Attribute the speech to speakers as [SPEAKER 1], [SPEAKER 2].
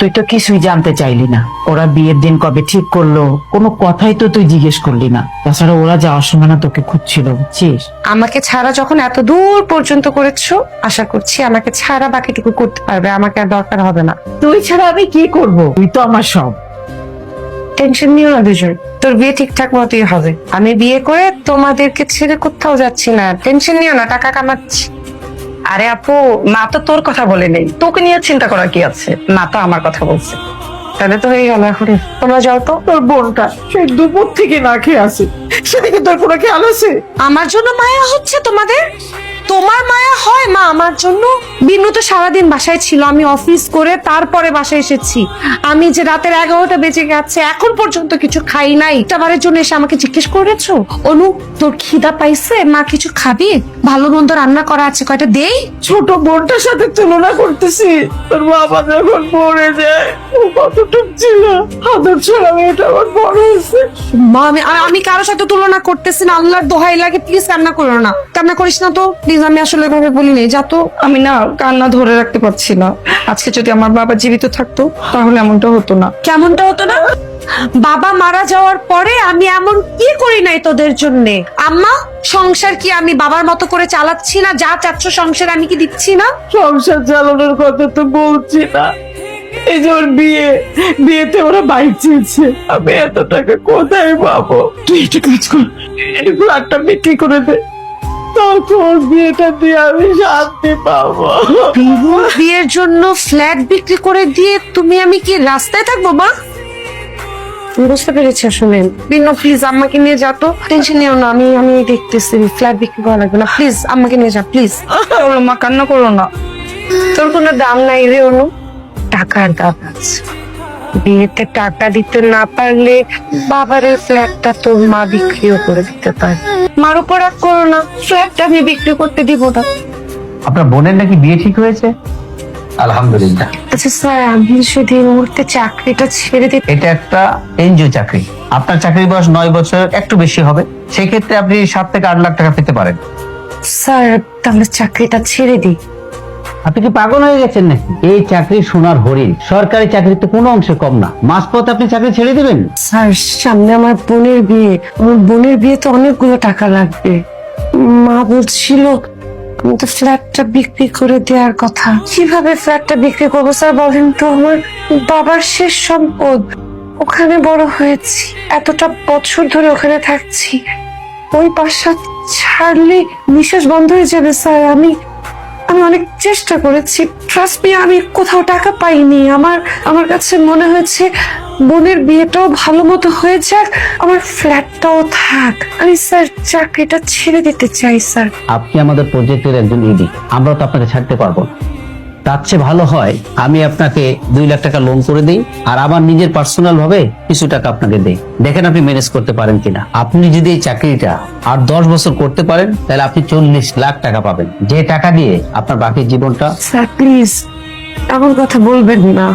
[SPEAKER 1] তুই তো কিছুই জানতে চাইলি না। ওরা বিয়ের দিন কবে ঠিক করল কোনো কথাই তো তুই জিজ্ঞেস করলি না। তাছাড়া ওরা যাওয়ার সময় না তোকে খুঁজছিল বুঝছিস?
[SPEAKER 2] আমাকে ছাড়া যখন এত দূর পর্যন্ত করেছ আশা করছি আমাকে ছাড়া বাকিটুকু করতে পারবে আমাকে আর দরকার হবে না।
[SPEAKER 1] তুই ছাড়া আমি কি করব? তুই তো আমার সব।
[SPEAKER 2] টেনশন নিও না দুজন তোর বিয়ে ঠিকঠাক মতোই হবে। আমি বিয়ে করে তোমাদেরকে ছেড়ে কোথাও যাচ্ছি না টেনশন নিও না টাকা কামাচ্ছি।
[SPEAKER 3] আরে আপু মা তো তোর কথা বলে নেই। তোকে নিয়ে চিন্তা করা কি আছে? মা তো আমার কথা বলছে।
[SPEAKER 2] তাহলে তো হয়ে গেল এখন তোমরা যাও তো।
[SPEAKER 1] তোর বোনটা সেই দুপুর থেকে না খেয়ে আছে। সেদিকে তোর কোনো খেয়াল আছে?
[SPEAKER 2] আমার জন্য মায়া হচ্ছে তোমাদের? তোমার মায়া হয় মা আমার জন্য? বিনু তো সারাদিন বাসায় ছিল আমি অফিস করে তারপরে বাসায় এসেছি। আমি যে রাতের এগারোটা বেজে গেছে এখন পর্যন্ত কিছু খাই নাই। টাবারের জন্য এসে আমাকে জিজ্ঞেস করেছ? অনু তোর খিদা পাইছে? মা কিছু খাবি? ভালো মন্দ রান্না করা আছে কয়টা দেই?
[SPEAKER 1] ছোট বোনটার সাথে তুলনা করতেছি। তোর বাবা যখন পড়ে যায় ও কতটুক ছিল? আদর ছাড়া মেয়েটা আমার বড় হয়েছে।
[SPEAKER 2] মা আমি আমি কারোর সাথে তুলনা করতেছি না। আল্লাহর দোহাই লাগে প্লিজ কান্না করো না। কান্না করিস না তো প্লিজ আমি আসলে এভাবে বলি নাই যা তো
[SPEAKER 3] আমি না কান্না ধরে রাখতে পারছি না। আজকে যদি আমার বাবা জীবিত থাকতো তাহলে এমনটা হতো না।
[SPEAKER 2] কেমনটা হতো না? বাবা মারা যাওয়ার পরে আমি এমন কি করি নাই তোদের জন্য? আম্মা সংসার কি আমি বাবার মতো করে চালাচ্ছি না? যা চাচ্ছ সংসার আমি কি দিচ্ছি না?
[SPEAKER 1] সংসার চালানোর কথা তো বলছি না। এই যে ওর বিয়ে বিয়েতে ওরা বাইক চেয়েছে। আমি এত টাকা কোথায় পাবো? তুই একটা কাজ কর। এই ফ্ল্যাটটা বিক্রি করে দে। তখন বিয়েটা দিয়ে আমি শান্তি পাবো।
[SPEAKER 2] বিনুর বিয়ের জন্য ফ্ল্যাট বিক্রি করে দিয়ে তুমি আমি কি রাস্তায় থাকব মা? বুঝতে পেরেছি আসলে। বিনু প্লিজ আম্মাকে নিয়ে যা তো। টেনশন নিও না আমি আমি দেখতেছি ফ্ল্যাট বিক্রি করা লাগবে না। প্লিজ আম্মাকে নিয়ে যা প্লিজ
[SPEAKER 3] বলো মা কান্না করো না।
[SPEAKER 2] তোর কোনো দাম নাই রে অনু। টাকার দাম আছে। বিয়েতে টাকা দিতে না পারলে বাবারের ফ্ল্যাটটা তোর মা বিক্রিও করে দিতে পারে। মার উপর রাগ করো না সোয়াবটা আমি বিক্রি করতে দিব না।
[SPEAKER 4] আপনার বোনের নাকি বিয়ে ঠিক হয়েছে? আলহামদুলিল্লাহ।
[SPEAKER 2] আচ্ছা স্যার আমি যদি এই মুহূর্তে চাকরিটা ছেড়ে দিই
[SPEAKER 4] এটা একটা এনজিও চাকরি। আপনার চাকরির বয়স নয় বছর একটু বেশি হবে। সেক্ষেত্রে আপনি সাত থেকে আট লাখ টাকা পেতে পারেন।
[SPEAKER 2] স্যার তাহলে চাকরিটা ছেড়ে দিই।
[SPEAKER 4] আপনি কি পাগল হয়ে গেছেন নাকি? এই চাকরি সোনার হরিণ। সরকারি চাকরি তো কোনো অংশে কম না। মাঝপথে আপনি চাকরি ছেড়ে দিবেন?
[SPEAKER 2] স্যার, সামনে আমার বোনের বিয়ে। আমার বোনের বিয়েতে অনেকগুলো টাকা লাগবে। মা বলছিল আমাদের ফ্ল্যাটটা বিক্রি করে দেওয়ার কথা। কীভাবে ফ্ল্যাটটা বিক্রি করব স্যার বলেন তো আমার? বাবার শেষ সম্পদ। ওখানে বড় হয়েছি। এতটা বছর ধরে ওখানে থাকছি। ওই বাসা ছাড়লে নিঃশ্বাস বন্ধ হয়ে যাবে স্যার। আমি আমি অনেক চেষ্টা করেছি। ট্রাস্ট মি আমি কোথাও টাকা পাইনি। আমার আমার কাছে মনে হয়েছে বোনের বিয়েটাও ভালো মতো হয়ে যাক, আমার ফ্ল্যাটটাও থাক। আমি স্যার চাকরিটা ছেড়ে দিতে চাই, স্যার।
[SPEAKER 4] আপনি আমাদের প্রজেক্টের একজন ইডি আমরা তো আপনাকে ছাড়তে পারব। তার চেয়ে ভালো হয় আমি আপনাকে দুই লাখ টাকা লোন করে দিই আর আমার নিজের পার্সোনাল ভাবে কিছু টাকা আপনাকে দেই। দেখেন আপনি ম্যানেজ করতে পারেন কিনা। আপনি যদি এই চাকরিটা আর দশ বছর করতে পারেন, তাহলে আপনি চল্লিশ লাখ টাকা পাবেন। যে টাকা দিয়ে আপনার বাকি জীবনটা
[SPEAKER 2] স্যার প্লিজ এমন কথা বলবেন না।